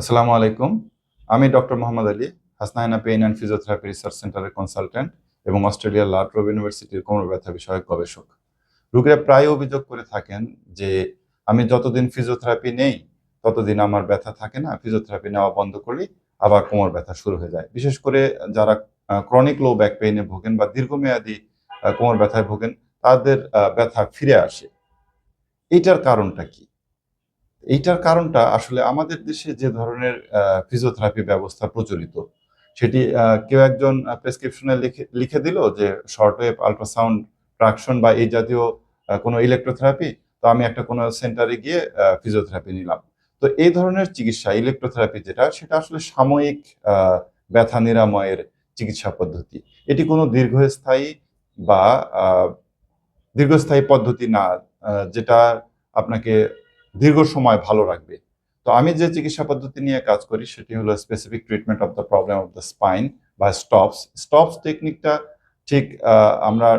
আসসালামু আলাইকুম। আমি doctor Mohammad Ali Hasnaina pain and physiotherapy research সেন্টারের কনসালটেন্ট এবং অস্ট্রেলিয়ার লাট্রোভ ইউনিভার্সিটির কোমর ব্যথা বিষয়ক গবেষক। রোগীরা প্রায় অভিযোগ করে থাকেন যে, আমি যতদিন ফিজিওথেরাপি নেই, ততদিন আমার ব্যথা থাকে না, ফিজিওথেরাপি নেওয়া বন্ধ করলে আবার কোমর ব্যথা শুরু হয়ে যায়। বিশেষ করে যারা ক্রনিক লো ব্যাক পেইনে ভোগেন বা দীর্ঘমেয়াদী কোমর ব্যথায় ভোগেন, তাদের ব্যথা ফিরে আসে। এটার কারণটা কি? এইটার কারণটা আসলে আমাদের দেশে যে ধরনের ফিজিওথেরাপি ব্যবস্থা প্রচলিত, সেটি কেউ একজন প্রেসক্রিপশনে লিখে লিখে দিল যে শর্ট ওয়েভ আল্ট্রাসাউন্ড ট্রাকশন বা এই জাতীয় কোনো ইলেকট্রোথেরাপি তো আমি একটা কোনো সেন্টারে গিয়ে ফিজিওথেরাপি নিলাম। তো এই ধরনের চিকিৎসা ইলেকট্রোথেরাপি যেটা, সেটা আসলে সাময়িক ব্যথা নিরাময়ের চিকিৎসা পদ্ধতি। এটি কোনো দীর্ঘস্থায়ী বা দীর্ঘস্থায়ী পদ্ধতি না যেটা আপনাকে দীর্ঘ সময় ভালো রাখবে। তো আমি যে চিকিৎসা পদ্ধতি নিয়ে কাজ করি সেটি হলো specific treatment of the problem of the spine বা স্টপস স্টপস টেকনিকটা ঠিক আমরা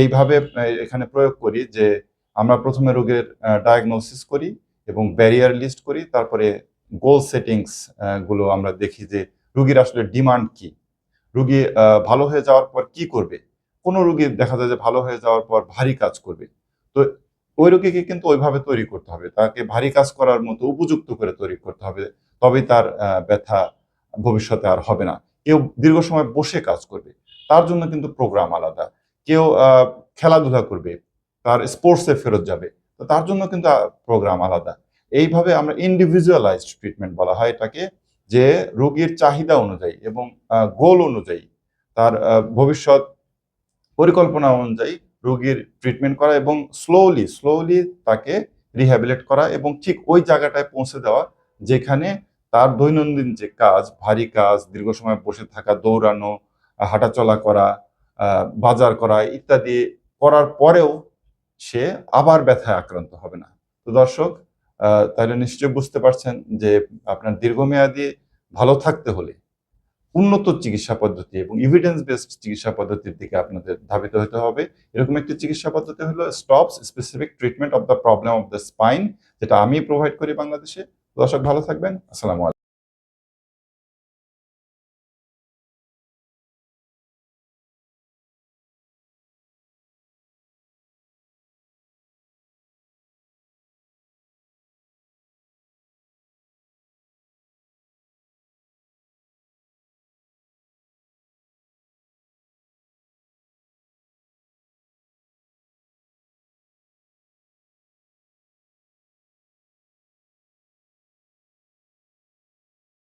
এইভাবে এখানে প্রয়োগ করি যে আমরা প্রথমে রোগের ডায়াগনোসিস করি এবং ব্যারিয়ার লিস্ট করি, তারপরে গোল সেটিংসগুলো আমরা দেখি যে রুগীর আসলে ডিমান্ড কি। রুগী ভালো হয়ে যাওয়ার পর কি করবে? কোনো রুগী দেখা যায় যে ভালো হয়ে যাওয়ার পর ভারী কাজ করবে। ওই রোগীকে কিন্তু ওইভাবে তৈরি করতে হবে। তাকে ভারী কাজ করার মতো উপযুক্ত করে তৈরি করতে হবে, তবেই তার ব্যথা ভবিষ্যতে আর হবে না। কেউ দীর্ঘ সময় বসে কাজ করবে, তার জন্য কিন্তু প্রোগ্রাম আলাদা। কেউ খেলাধুলা করবে, তার স্পোর্টসে ফেরত যাবে, তো তার জন্য কিন্তু প্রোগ্রাম আলাদা। এইভাবে আমরা ইন্ডিভিজুয়ালাইজড ট্রিটমেন্ট বলা হয় এটাকে, যে রোগীর চাহিদা অনুযায়ী এবং গোল অনুযায়ী তার ভবিষ্যৎ পরিকল্পনা অনুযায়ী রোগীর ট্রিটমেন্ট করা এবং স্লোলি স্লোলি তাকে রিহ্যাবিলেট করা এবং ঠিক ওই জায়গাটায় পৌঁছে দেওয়া যেখানে তার দৈনন্দিন যে কাজ, ভারী কাজ, দীর্ঘ সময় বসে থাকা, দৌড়ানো, হাঁটাচলা করা বাজার করা ইত্যাদি করার পরেও সে আবার ব্যথায় আক্রান্ত হবে না। তো দর্শক তাহলে নিশ্চয় বুঝতে পারছেন যে আপনার দীর্ঘমেয়াদী ভালো থাকতে হলে উন্নত চিকিৎসা পদ্ধতি এবং ইভিডেন্স বেসড চিকিৎসা পদ্ধতির দিকে আপনাদের ধাবিত হতে হবে। এরকম একটি চিকিৎসা পদ্ধতি হলো stops specific treatment of the problem of the spine যেটা আমি প্রোভাইড করি বাংলাদেশে। দর্শক ভালো থাকবেন। আসসালামু আলাইকুম।